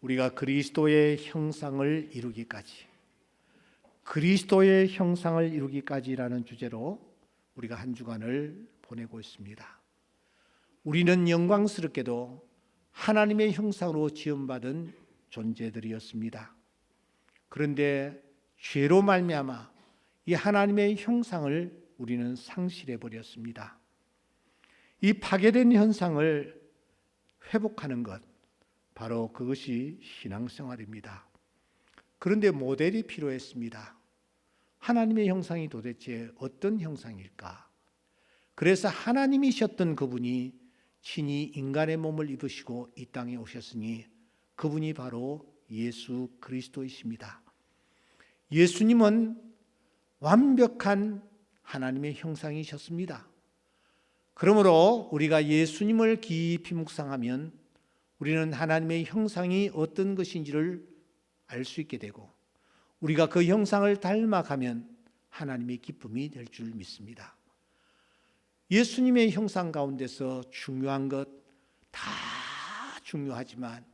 우리가 그리스도의 형상을 이루기까지 그리스도의 형상을 이루기까지라는 주제로 우리가 한 주간을 보내고 있습니다. 우리는 영광스럽게도 하나님의 형상으로 지음받은 존재들이었습니다. 그런데 죄로 말미암아 이 하나님의 형상을 우리는 상실해 버렸습니다. 이 파괴된 현상을 회복하는 것 바로 그것이 신앙생활입니다. 그런데 모델이 필요했습니다. 하나님의 형상이 도대체 어떤 형상일까? 그래서 하나님이셨던 그분이 친히 인간의 몸을 입으시고 이 땅에 오셨으니 그분이 바로 예수 그리스도이십니다. 예수님은 완벽한 하나님의 형상이셨습니다. 그러므로 우리가 예수님을 깊이 묵상하면 우리는 하나님의 형상이 어떤 것인지를 알 수 있게 되고 우리가 그 형상을 닮아가면 하나님의 기쁨이 될 줄 믿습니다. 예수님의 형상 가운데서 중요한 것 다 중요하지만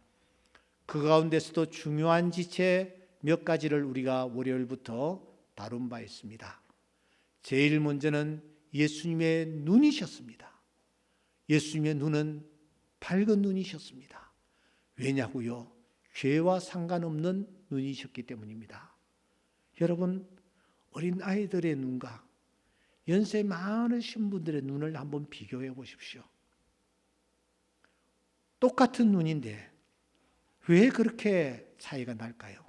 그 가운데서도 중요한 지체 몇 가지를 우리가 월요일부터 다룬 바 있습니다. 제일 먼저는 예수님의 눈이셨습니다. 예수님의 눈은 밝은 눈이셨습니다. 왜냐고요? 죄와 상관없는 눈이셨기 때문입니다. 여러분, 어린 아이들의 눈과 연세 많으신 분들의 눈을 한번 비교해 보십시오. 똑같은 눈인데 왜 그렇게 차이가 날까요?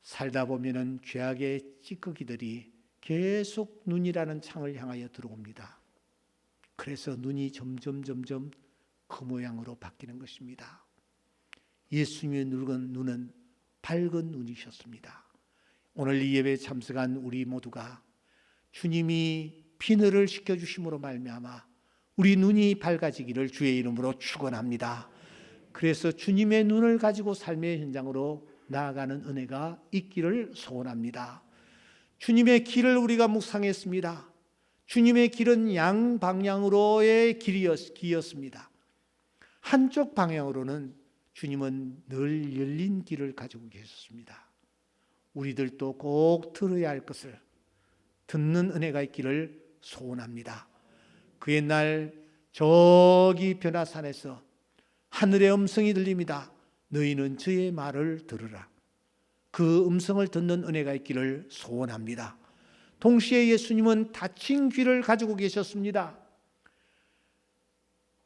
살다 보면은 죄악의 찌꺼기들이 계속 눈이라는 창을 향하여 들어옵니다. 그래서 눈이 점점 점점 그 모양으로 바뀌는 것입니다. 예수님의 눈은, 눈은 밝은 눈이셨습니다. 오늘 이 예배에 참석한 우리 모두가 주님이 비늘을 씻겨 주심으로 말미암아 우리 눈이 밝아지기를 주의 이름으로 축원합니다. 그래서 주님의 눈을 가지고 삶의 현장으로 나아가는 은혜가 있기를 소원합니다. 주님의 길을 우리가 묵상했습니다. 주님의 길은 양 방향으로의 길이었, 길이었습니다. 한쪽 방향으로는 주님은 늘 열린 길을 가지고 계셨습니다. 우리들도 꼭 들어야 할 것을 듣는 은혜가 있기를 소원합니다. 그 옛날 저기 변화산에서 하늘의 음성이 들립니다. 너희는 저의 말을 들으라. 그 음성을 듣는 은혜가 있기를 소원합니다. 동시에 예수님은 다친 귀를 가지고 계셨습니다.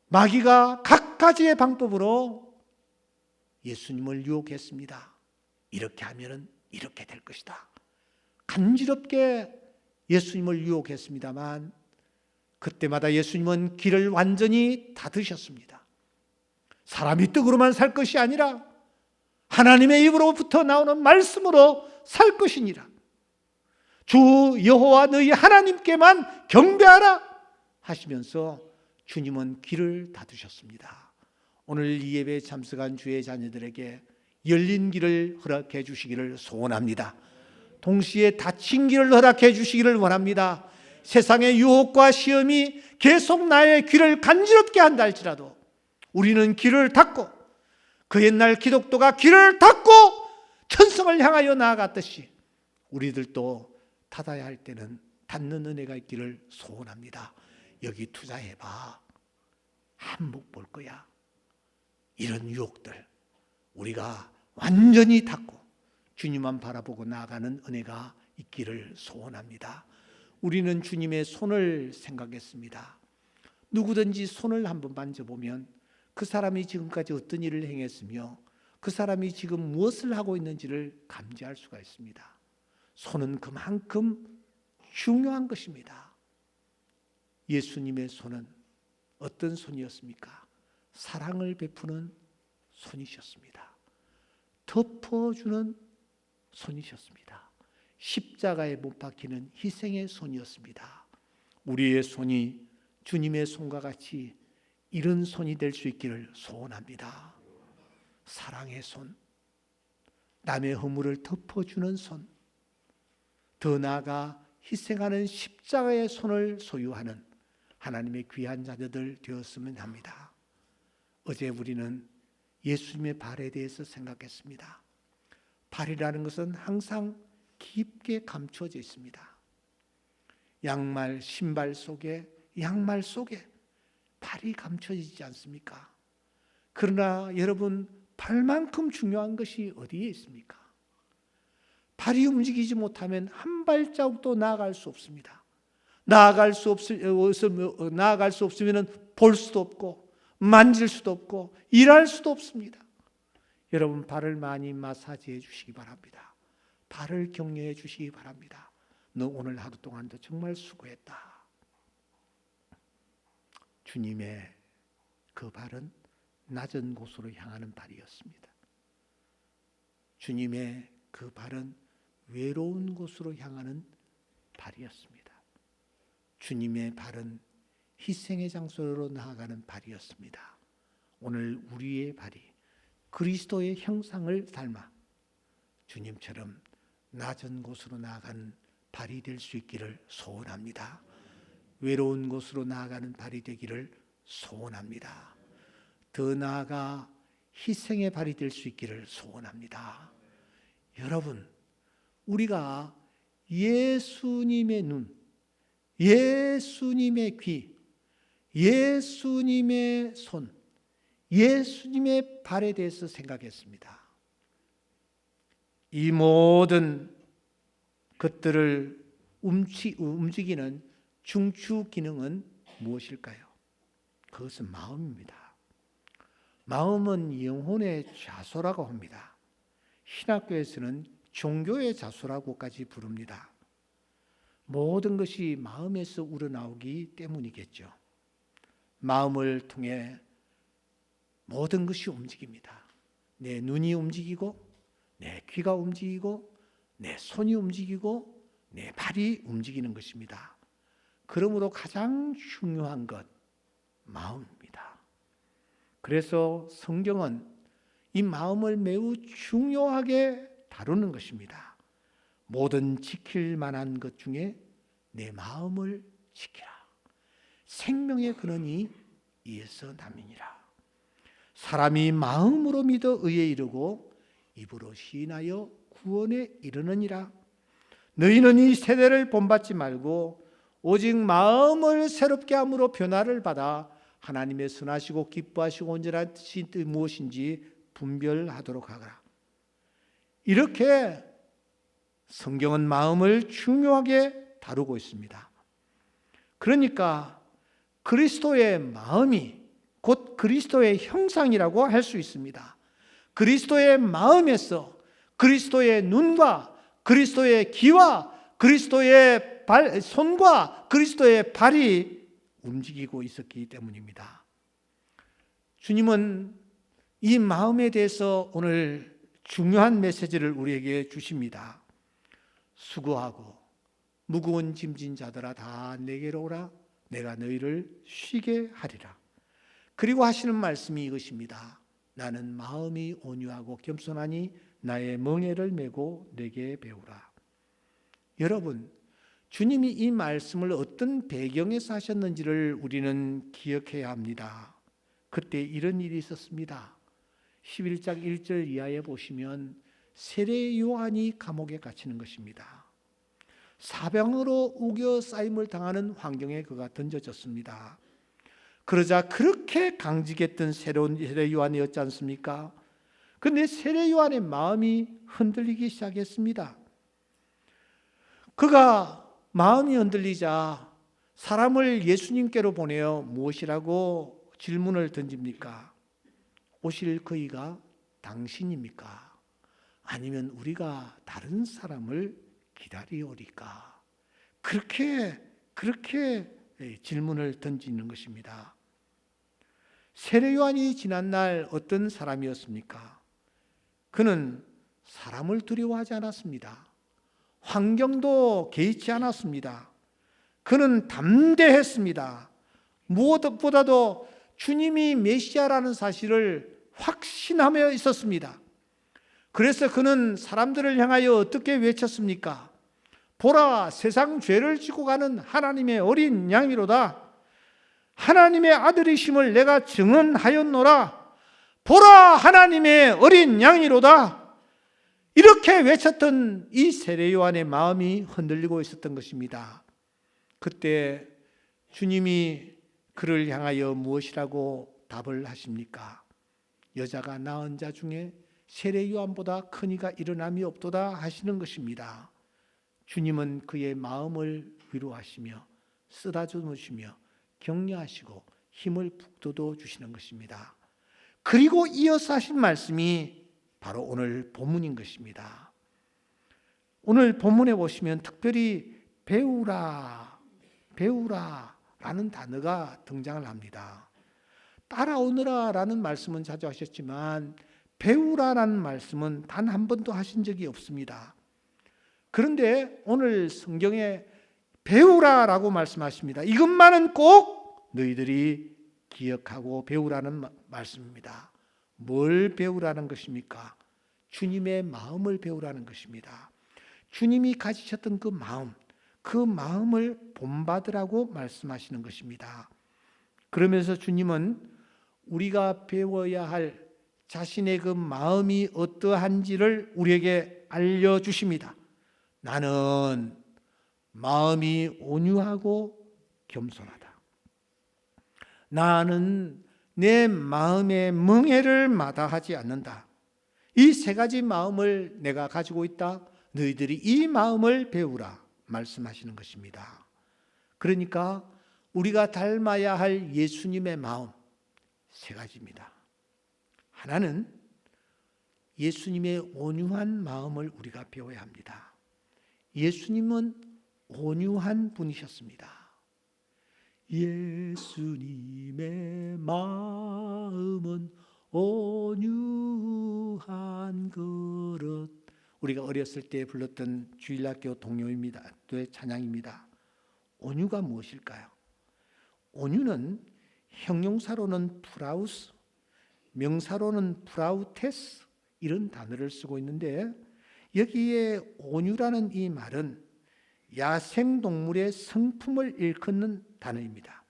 마귀가 각 가지의 방법으로 예수님을 유혹했습니다. 이렇게 하면은 이렇게 될 것이다. 간지럽게 예수님을 유혹했습니다만 그때마다 예수님은 길을 완전히 닫으셨습니다. 사람이 떡으로만 살 것이 아니라 하나님의 입으로부터 나오는 말씀으로 살 것이니라. 주 여호와 너희 하나님께만 경배하라 하시면서 주님은 길을 닫으셨습니다. 오늘 이 예배에 참석한 주의 자녀들에게 열린 길을 허락해 주시기를 소원합니다. 동시에 닫힌 길을 허락해 주시기를 원합니다. 세상의 유혹과 시험이 계속 나의 귀를 간지럽게 한다 할지라도 우리는 길을 닫고 그 옛날 기독도가 길을 닫고 천성을 향하여 나아갔듯이 우리들도 닫아야 할 때는 닫는 은혜가 있기를 소원합니다. 여기 투자해봐. 한몫 볼 거야. 이런 유혹들 우리가 완전히 닫고 주님만 바라보고 나아가는 은혜가 있기를 소원합니다. 우리는 주님의 손을 생각했습니다. 누구든지 손을 한번 만져보면 그 사람이 지금까지 어떤 일을 행했으며 그 사람이 지금 무엇을 하고 있는지를 감지할 수가 있습니다. 손은 그만큼 중요한 것입니다. 예수님의 손은 어떤 손이었습니까? 사랑을 베푸는 손이셨습니다. 덮어주는 손이셨습니다. 십자가에 못 박히는 희생의 손이었습니다. 우리의 손이 주님의 손과 같이 이런 손이 될 수 있기를 소원합니다. 사랑의 손, 남의 허물을 덮어주는 손, 더 나아가 희생하는 십자가의 손을 소유하는 하나님의 귀한 자녀들 되었으면 합니다. 어제 우리는 예수님의 발에 대해서 생각했습니다. 발이라는 것은 항상 깊게 감춰져 있습니다. 양말, 신발 속에, 양말 속에 발이 감춰지지 않습니까? 그러나 여러분, 발만큼 중요한 것이 어디에 있습니까? 발이 움직이지 못하면 한 발자국도 나아갈 수 없습니다. 나아갈 수 없, 나아갈 수 없으면 볼 수도 없고, 만질 수도 없고, 일할 수도 없습니다. 여러분, 발을 많이 마사지해 주시기 바랍니다. 발을 격려해 주시기 바랍니다. 너 오늘 하루 동안도 정말 수고했다. 주님의 그 발은 낮은 곳으로 향하는 발이었습니다. 주님의 그 발은 외로운 곳으로 향하는 발이었습니다. 주님의 발은 희생의 장소로 나아가는 발이었습니다. 오늘 우리의 발이 그리스도의 형상을 닮아 주님처럼 낮은 곳으로 나아가는 발이 될 수 있기를 소원합니다. 외로운 곳으로 나아가는 발이 되기를 소원합니다. 더 나아가 희생의 발이 될 수 있기를 소원합니다. 여러분, 우리가 예수님의 눈, 예수님의 귀, 예수님의 손, 예수님의 발에 대해서 생각했습니다. 이 모든 것들을 움직이는 중추 기능은 무엇일까요? 그것은 마음입니다. 마음은 영혼의 좌소라고 합니다. 신학교에서는 종교의 자수라고까지 부릅니다. 모든 것이 마음에서 우러나오기 때문이겠죠. 마음을 통해 모든 것이 움직입니다. 내 눈이 움직이고, 내 귀가 움직이고, 내 손이 움직이고, 내 발이 움직이는 것입니다. 그러므로 가장 중요한 것, 마음입니다. 그래서 성경은 이 마음을 매우 중요하게 다루는 것입니다. 모든 지킬 만한 것 중에 내 마음을 지키라. 생명의 근원이 이에서 남이니라. 사람이 마음으로 믿어 의에 이르고 입으로 시인하여 구원에 이르느니라. 너희는 이 세대를 본받지 말고 오직 마음을 새롭게 함으로 변화를 받아 하나님의 선하시고 기뻐하시고 온전한 뜻이 무엇인지 분별하도록 하라. 이렇게 성경은 마음을 중요하게 다루고 있습니다. 그러니까 그리스도의 마음이 곧 그리스도의 형상이라고 할 수 있습니다. 그리스도의 마음에서 그리스도의 눈과 그리스도의 귀와 그리스도의 발, 손과 그리스도의 발이 움직이고 있었기 때문입니다. 주님은 이 마음에 대해서 오늘 중요한 메시지를 우리에게 주십니다. 수고하고 무거운 짐진 자들아 다 내게로 오라 내가 너희를 쉬게 하리라. 그리고 하시는 말씀이 이것입니다. 나는 마음이 온유하고 겸손하니 나의 멍에를 메고 내게 배우라. 여러분, 주님이 이 말씀을 어떤 배경에서 하셨는지를 우리는 기억해야 합니다. 그때 이런 일이 있었습니다. 11장 1절 이하에 보시면 세례 요한이 감옥에 갇히는 것입니다. 사병으로 우겨 쌓임을 당하는 환경에 그가 던져졌습니다. 그러자 그렇게 강직했던 새로운 세례 요한이었지 않습니까? 근데 세례 요한의 마음이 흔들리기 시작했습니다. 그가 마음이 흔들리자 사람을 예수님께로 보내어 무엇이라고 질문을 던집니까? 오실 그이가 당신입니까? 아니면 우리가 다른 사람을 기다리오리까? 그렇게 그렇게 질문을 던지는 것입니다. 세례 요한이 지난 날 어떤 사람이었습니까? 그는 사람을 두려워하지 않았습니다. 환경도 개의치 않았습니다. 그는 담대했습니다. 무엇보다도 주님이 메시아라는 사실을 확신하며 있었습니다. 그래서 그는 사람들을 향하여 어떻게 외쳤습니까? 보라, 세상 죄를 지고 가는 하나님의 어린 양이로다. 하나님의 아들이심을 내가 증언하였노라. 보라 하나님의 어린 양이로다. 이렇게 외쳤던 이 세례 요한의 마음이 흔들리고 있었던 것입니다. 그때 주님이 그를 향하여 무엇이라고 답을 하십니까? 여자가 낳은 자 중에 세례 요한보다 큰 이가 일어남이 없도다 하시는 것입니다. 주님은 그의 마음을 위로하시며 쓰다듬으시며 격려하시고 힘을 북돋워 주시는 것입니다. 그리고 이어서 하신 말씀이 바로 오늘 본문인 것입니다. 오늘 본문에 보시면 특별히 배우라, 배우라 라는 단어가 등장을 합니다. 따라오너라 라는 말씀은 자주 하셨지만 배우라라는 말씀은 단 한 번도 하신 적이 없습니다. 그런데 오늘 성경에 배우라라고 말씀하십니다. 이것만은 꼭 너희들이 기억하고 배우라는 말씀입니다. 뭘 배우라는 것입니까? 주님의 마음을 배우라는 것입니다. 주님이 가지셨던 그 마음, 그 마음을 본받으라고 말씀하시는 것입니다. 그러면서 주님은 우리가 배워야 할 자신의 그 마음이 어떠한지를 우리에게 알려주십니다. 나는 마음이 온유하고 겸손하다. 나는 내 마음의 멍해를 마다하지 않는다. 이 세 가지 마음을 내가 가지고 있다. 너희들이 이 마음을 배우라 말씀하시는 것입니다. 그러니까 우리가 닮아야 할 예수님의 마음 세 가지입니다. 하나는 예수님의 온유한 마음을 우리가 배워야 합니다. 예수님은 온유한 분이셨습니다. 예수님의 마음은 온유한 그릇. 우리가 어렸을 때 불렀던 주일학교 동요입니다. 또 찬양입니다. 온유가 무엇일까요? 온유는 형용사로는 프라우스, 명사로는 프라우테스 이런 단어를 쓰고 있는데 여기에 온유라는 이 말은 야생 동물의 성품을 일컫는 단어입니다.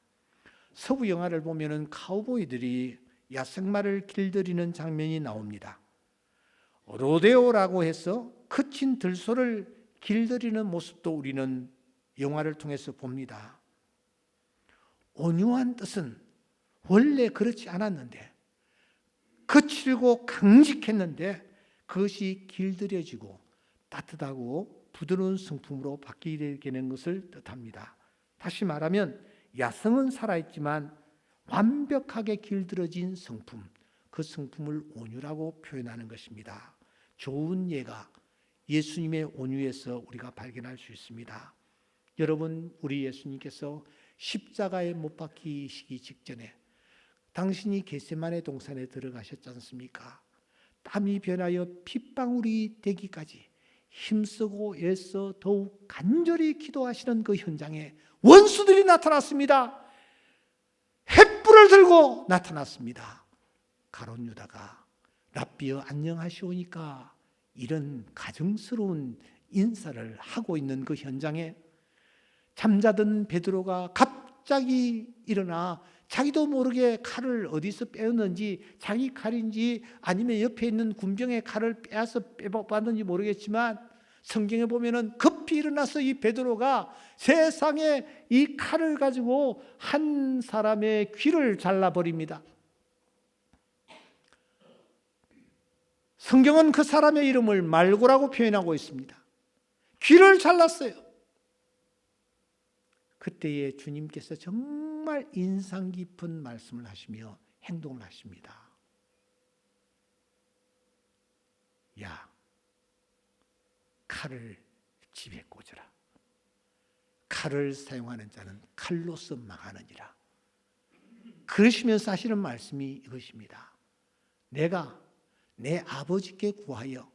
서부 영화를 보면은 카우보이들이 야생마를 길들이는 장면이 나옵니다. 로데오라고 해서 거친 들소를 길들이는 모습도 우리는 영화를 통해서 봅니다. 온유한 뜻은 원래 그렇지 않았는데 거칠고 강직했는데 그것이 길들여지고 따뜻하고 부드러운 성품으로 바뀌게 되는 것을 뜻합니다. 다시 말하면 야성은 살아있지만 완벽하게 길들어진 성품, 그 성품을 온유라고 표현하는 것입니다. 좋은 예가 예수님의 온유에서 우리가 발견할 수 있습니다. 여러분, 우리 예수님께서 십자가에 못 박히시기 직전에 당신이 겟세만의 동산에 들어가셨지 않습니까? 땀이 변하여 핏방울이 되기까지 힘쓰고 애써 더욱 간절히 기도하시는 그 현장에 원수들이 나타났습니다. 횃불을 들고 나타났습니다. 가론 유다가 랍비여 안녕하시오니까 이런 가정스러운 인사를 하고 있는 그 현장에 잠자던 베드로가 갑 자기 일어나 자기도 모르게 칼을 어디서 빼었는지 자기 칼인지 아니면 옆에 있는 군병의 칼을 빼앗아 빼봤는지 모르겠지만 성경에 보면은 급히 일어나서 이 베드로가 세상에 이 칼을 가지고 한 사람의 귀를 잘라 버립니다. 성경은 그 사람의 이름을 말고라고 표현하고 있습니다. 귀를 잘랐어요. 그때에 주님께서 정말 인상 깊은 말씀을 하시며 행동을 하십니다. 야, 칼을 집에 꽂으라. 칼을 사용하는 자는 칼로서 망하느니라. 그러시면서 하시는 말씀이 이것입니다. 내가 내 아버지께 구하여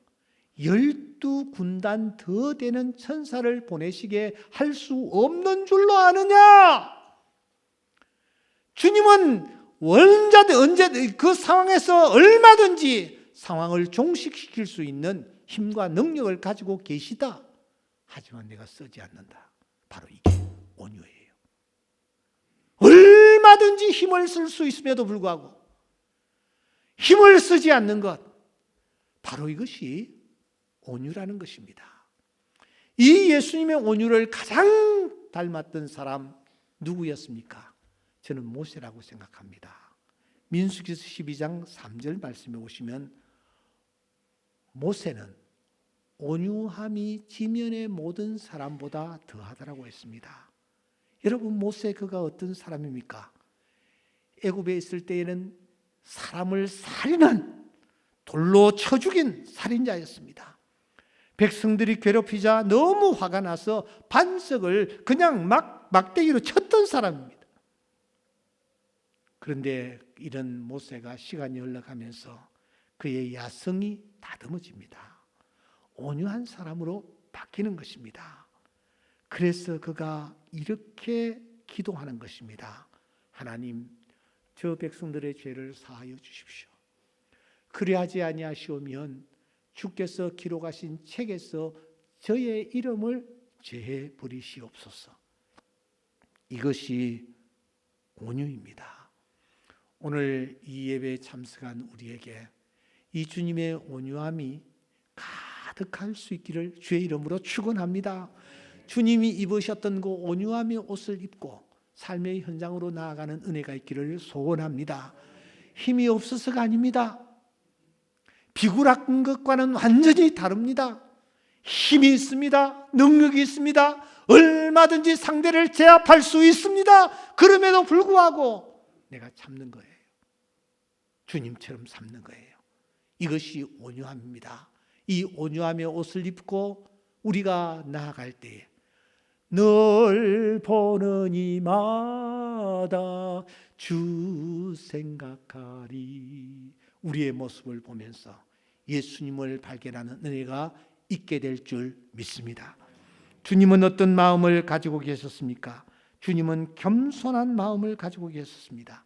열두 군단 더 되는 천사를 보내시게 할 수 없는 줄로 아느냐? 주님은 언제든 언제 그 상황에서 얼마든지 상황을 종식시킬 수 있는 힘과 능력을 가지고 계시다. 하지만 내가 쓰지 않는다. 바로 이게 온유예요. 얼마든지 힘을 쓸 수 있음에도 불구하고 힘을 쓰지 않는 것. 바로 이것이 온유라는 것입니다. 이 예수님의 온유를 가장 닮았던 사람 누구였습니까? 저는 모세라고 생각합니다. 민수기서 12장 3절 말씀에 오시면 모세는 온유함이 지면의 모든 사람보다 더하다라고 했습니다. 여러분 모세 그가 어떤 사람입니까? 애굽에 있을 때에는 사람을 살인한 돌로 쳐 죽인 살인자였습니다. 백성들이 괴롭히자 너무 화가 나서 반석을 그냥 막 막대기로 쳤던 사람입니다. 그런데 이런 모세가 시간이 흘러가면서 그의 야성이 다듬어집니다. 온유한 사람으로 바뀌는 것입니다. 그래서 그가 이렇게 기도하는 것입니다. 하나님, 저 백성들의 죄를 사하여 주십시오. 그리하지 아니하시오면 주께서 기록하신 책에서 저의 이름을 제해 버리시옵소서. 이것이 온유입니다. 오늘 이 예배에 참석한 우리에게 이 주님의 온유함이 가득할 수 있기를 주의 이름으로 축원합니다. 주님이 입으셨던 그 온유함의 옷을 입고 삶의 현장으로 나아가는 은혜가 있기를 소원합니다. 힘이 없어서가 아닙니다. 비굴한 것과는 완전히 다릅니다. 힘이 있습니다. 능력이 있습니다. 얼마든지 상대를 제압할 수 있습니다. 그럼에도 불구하고 내가 참는 거예요. 주님처럼 참는 거예요. 이것이 온유함입니다. 이 온유함의 옷을 입고 우리가 나아갈 때에 널 보는 이마다 주 생각하리 우리의 모습을 보면서 예수님을 발견하는 은혜가 있게 될 줄 믿습니다. 주님은 어떤 마음을 가지고 계셨습니까? 주님은 겸손한 마음을 가지고 계셨습니다.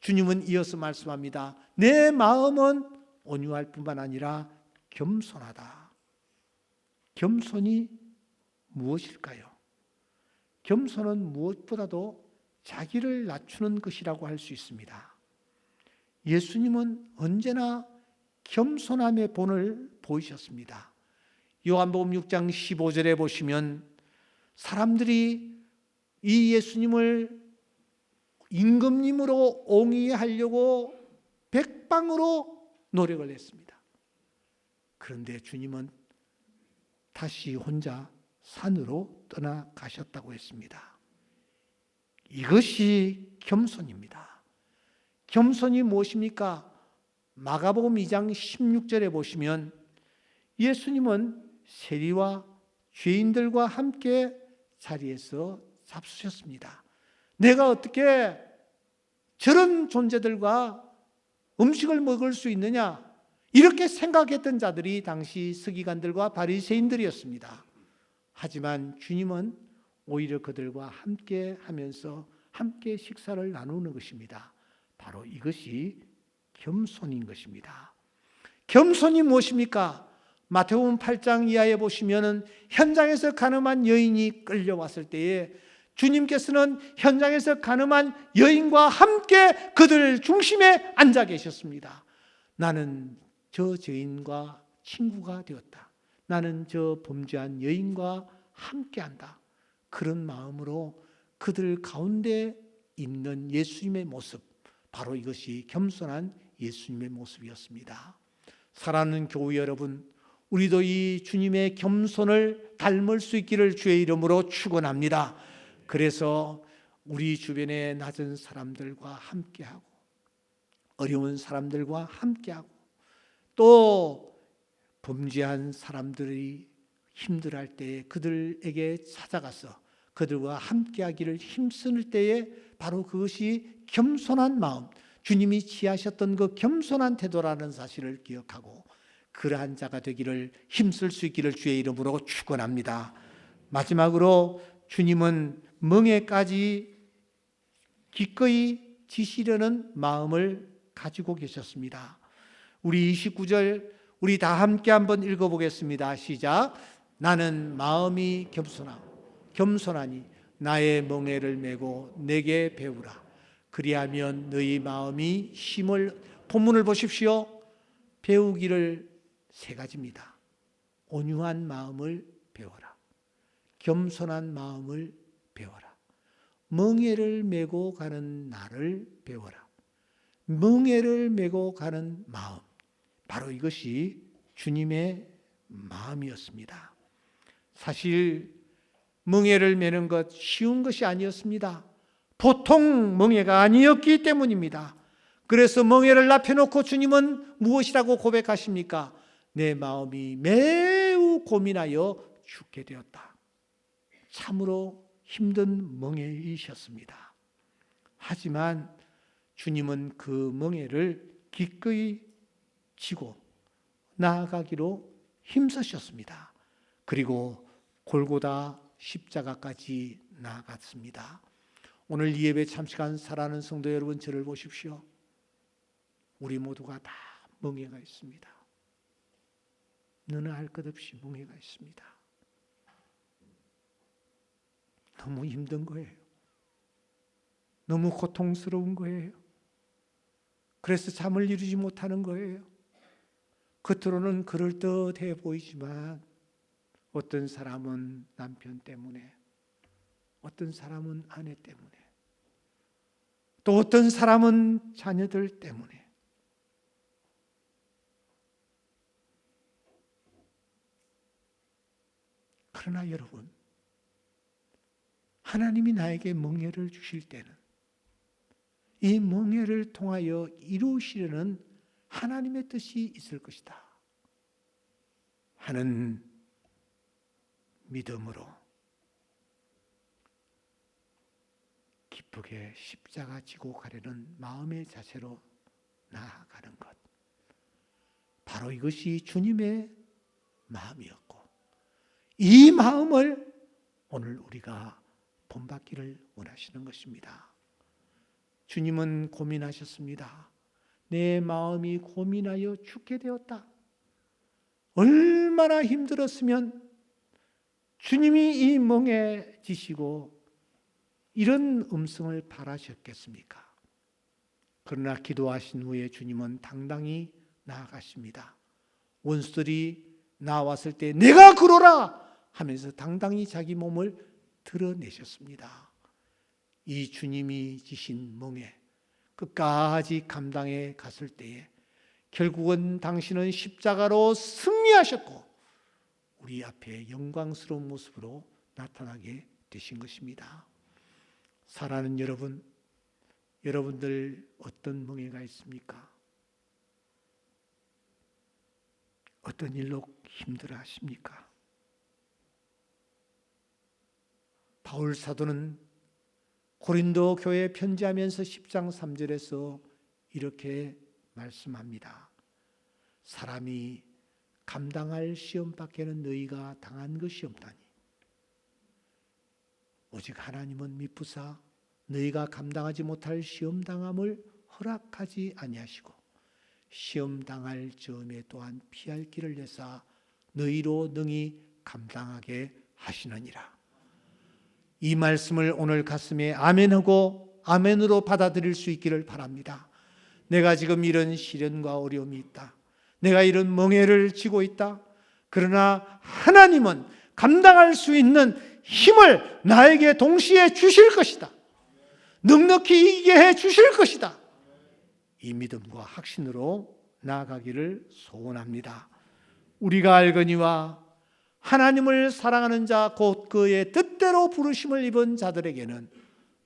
주님은 이어서 말씀합니다. 내 마음은 온유할 뿐만 아니라 겸손하다. 겸손이 무엇일까요? 겸손은 무엇보다도 자기를 낮추는 것이라고 할 수 있습니다. 예수님은 언제나 겸손함의 본을 보이셨습니다. 요한복음 6장 15절에 보시면 사람들이 이 예수님을 임금님으로 옹이하려고 백방으로 노력을 했습니다. 그런데 주님은 다시 혼자 산으로 떠나가셨다고 했습니다. 이것이 겸손입니다. 겸손이 무엇입니까? 마가복음 2장 16절에 보시면 예수님은 세리와 죄인들과 함께 자리에서 잡수셨습니다. 내가 어떻게 저런 존재들과 음식을 먹을 수 있느냐? 이렇게 생각했던 자들이 당시 서기관들과 바리새인들이었습니다. 하지만 주님은 오히려 그들과 함께 하면서 함께 식사를 나누는 것입니다. 바로 이것이 겸손인 것입니다. 겸손이 무엇입니까? 마태복음 8장 이하에 보시면은 현장에서 가늠한 여인이 끌려왔을 때에 주님께서는 현장에서 가늠한 여인과 함께 그들 중심에 앉아 계셨습니다. 나는 저 죄인과 친구가 되었다. 나는 저 범죄한 여인과 함께 한다. 그런 마음으로 그들 가운데 있는 예수님의 모습, 바로 이것이 겸손한 예수님의 모습이었습니다. 사랑하는 교우 여러분, 우리도 이 주님의 겸손을 닮을 수 있기를 주의 이름으로 축원합니다. 그래서 우리 주변의 낮은 사람들과 함께하고 어려운 사람들과 함께하고 또 범죄한 사람들이 힘들할 때 그들에게 찾아가서 그들과 함께하기를 힘쓰는 때에 바로 그것이 겸손한 마음, 주님이 취하셨던 그 겸손한 태도라는 사실을 기억하고 그러한 자가 되기를 힘쓸 수 있기를 주의 이름으로 축원합니다. 마지막으로 주님은 멍에까지 기꺼이 지시려는 마음을 가지고 계셨습니다. 우리 29절 우리 다 함께 한번 읽어보겠습니다. 시작. 나는 마음이 겸손하고 겸손하니 나의 멍에를 메고 내게 배우라. 그리하면 너희 마음이 힘을 본문을 보십시오. 배우기를 세 가지입니다. 온유한 마음을 배워라. 겸손한 마음을 배워라. 멍에를 메고 가는 나를 배워라. 멍에를 메고 가는 마음. 바로 이것이 주님의 마음이었습니다. 사실 멍에를 메는 것 쉬운 것이 아니었습니다. 보통 멍에가 아니었기 때문입니다. 그래서 멍에를 납혀놓고 주님은 무엇이라고 고백하십니까? 내 마음이 매우 고민하여 죽게 되었다. 참으로 힘든 멍에이셨습니다. 하지만 주님은 그 멍에를 기꺼이 지고 나아가기로 힘쓰셨습니다. 그리고 골고다 십자가까지 나아갔습니다. 오늘 이 예배 참식한 사랑하는 성도 여러분 저를 보십시오. 우리 모두가 다 멍해가 있습니다. 너는 할것 없이 멍해가 있습니다. 너무 힘든 거예요. 너무 고통스러운 거예요. 그래서 잠을 이루지 못하는 거예요. 겉으로는 그럴듯해 보이지만 어떤 사람은 남편 때문에, 어떤 사람은 아내 때문에, 또 어떤 사람은 자녀들 때문에. 그러나 여러분, 하나님이 나에게 멍해를 주실 때는 이 멍해를 통하여 이루시려는 하나님의 뜻이 있을 것이다. 하는 믿음으로 기쁘게 십자가 지고 가려는 마음의 자세로 나아가는 것. 바로 이것이 주님의 마음이었고, 이 마음을 오늘 우리가 본받기를 원하시는 것입니다. 주님은 고민하셨습니다. 내 마음이 고민하여 죽게 되었다. 얼마나 힘들었으면 주님이 이 멍에 지시고 이런 음성을 바라셨겠습니까? 그러나 기도하신 후에 주님은 당당히 나아가십니다. 원수들이 나왔을 때 내가 그러라 하면서 당당히 자기 몸을 드러내셨습니다. 이 주님이 지신 멍에 끝까지 감당해 갔을 때에 결국은 당신은 십자가로 승리하셨고 우리 앞에 영광스러운 모습으로 나타나게 되신 것입니다. 사랑하는 여러분, 여러분들 어떤 멍해가 있습니까? 어떤 일로 힘들어 하십니까? 바울 사도는 고린도 교회에 편지하면서 10장 3절에서 이렇게 말씀합니다. 사람이 감당할 시험 밖에는 너희가 당한 것이 없다니. 오직 하나님은 미쁘사 너희가 감당하지 못할 시험 당함을 허락하지 아니하시고 시험 당할 점에 또한 피할 길을 내사 너희로 능히 감당하게 하시느니라. 이 말씀을 오늘 가슴에 아멘하고 아멘으로 받아들일 수 있기를 바랍니다. 내가 지금 이런 시련과 어려움이 있다. 내가 이런 멍해를 지고 있다. 그러나 하나님은 감당할 수 있는 힘을 나에게 동시에 주실 것이다. 넉넉히 이기게 해 주실 것이다. 이 믿음과 확신으로 나아가기를 소원합니다. 우리가 알거니와 하나님을 사랑하는 자, 곧 그의 뜻대로 부르심을 입은 자들에게는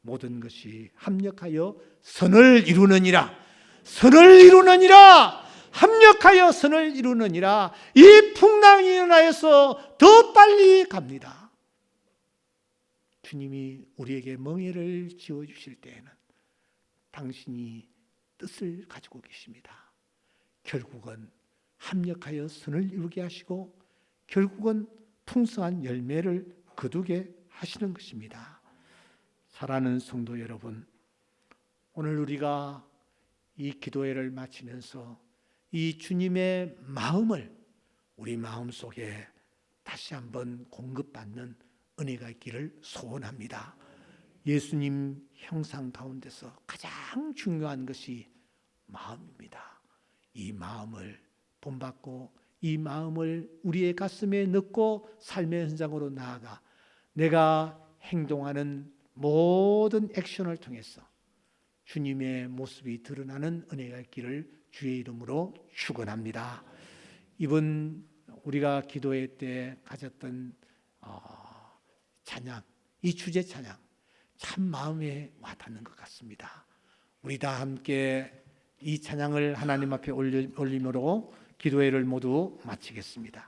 모든 것이 합력하여 선을 이루느니라. 선을 이루느니라. 합력하여 선을 이루느니라. 이 풍랑이 일어나서 더 빨리 갑니다. 주님이 우리에게 멍해를 지어 주실 때에는 당신이 뜻을 가지고 계십니다. 결국은 합력하여 선을 이루게 하시고 결국은 풍성한 열매를 거두게 하시는 것입니다. 사랑하는 성도 여러분, 오늘 우리가 이 기도회를 마치면서 이 주님의 마음을 우리 마음 속에 다시 한번 공급받는 은혜가 있기를 소원합니다. 예수님 형상 가운데서 가장 중요한 것이 마음입니다. 이 마음을 본받고 이 마음을 우리의 가슴에 넣고 삶의 현장으로 나아가 내가 행동하는 모든 액션을 통해서 주님의 모습이 드러나는 은혜가 있기를 주의 이름으로 축원합니다. 이번 우리가 기도회 때 가졌던 어, 찬양, 이 주제 찬양 참 마음에 와닿는 것 같습니다. 우리 다 함께 이 찬양을 하나님 앞에 올림으로 기도회를 모두 마치겠습니다.